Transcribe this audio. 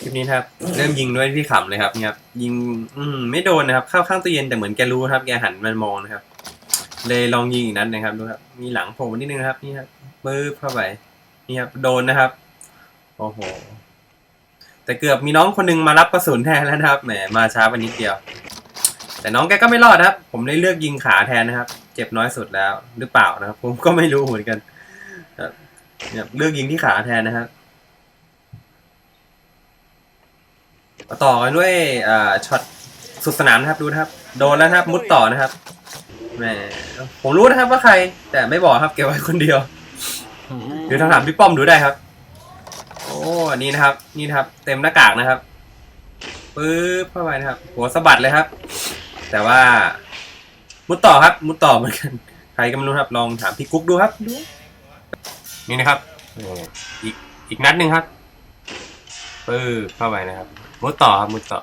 คลิปนี้ครับ เริ่มยิงด้วยพี่ขำเลยครับเนี่ยครับยิง อืมไม่โดนนะครับ เข้าข้างตู้เย็นแต่เหมือนแกรู้ครับ แกหันมามองนะครับ เลยลองยิงอีกนัดนะครับดูครับ มีหลังโผล่มานิดนึงนะครับ นี่ครับปึ๊บเข้าไปนี่ครับ โดนนะครับ โอ้โห แต่เกือบมีน้องคนหนึงมารับกระสุนแทนแล้วนะครับ แหม มาช้าไปนิดเดียว แต่น้องแกก็ไม่รอดครับ ผมเลยเลือกยิงขาแทนนะครับ เจ็บน้อยสุดแล้ว หรือเปล่านะครับ ผมก็ไม่รู้เหมือนกันครับเนี่ยเลือกยิงที่ขาแทนนะครับ มาต่อกันด้วยอ่าช็อตสุดสนามนะครับดูนะครับ โดนแล้วนะครับ มุดต่อนะครับแหมผมรู้นะครับว่าใคร แต่ไม่บอกครับเก็บไว้คนเดียวเดี๋ยวถามพี่ป้อมดูได้ครับ โอ้อันนี้นะครับ นี่นะครับ เต็มหน้ากากนะครับปึ๊บเข้าไปนะครับ หัวสะบัดเลยครับ แต่ว่า มุดต่อครับ มุดต่อเหมือนกันใครก็ไม่รู้ครับ ลองถามพี่กุ๊กดูครับนี่นะครับอีกอีกนัดหนึ่งครับปึ๊บเข้าไปนะครับ มุดต่อครับมุดต่อ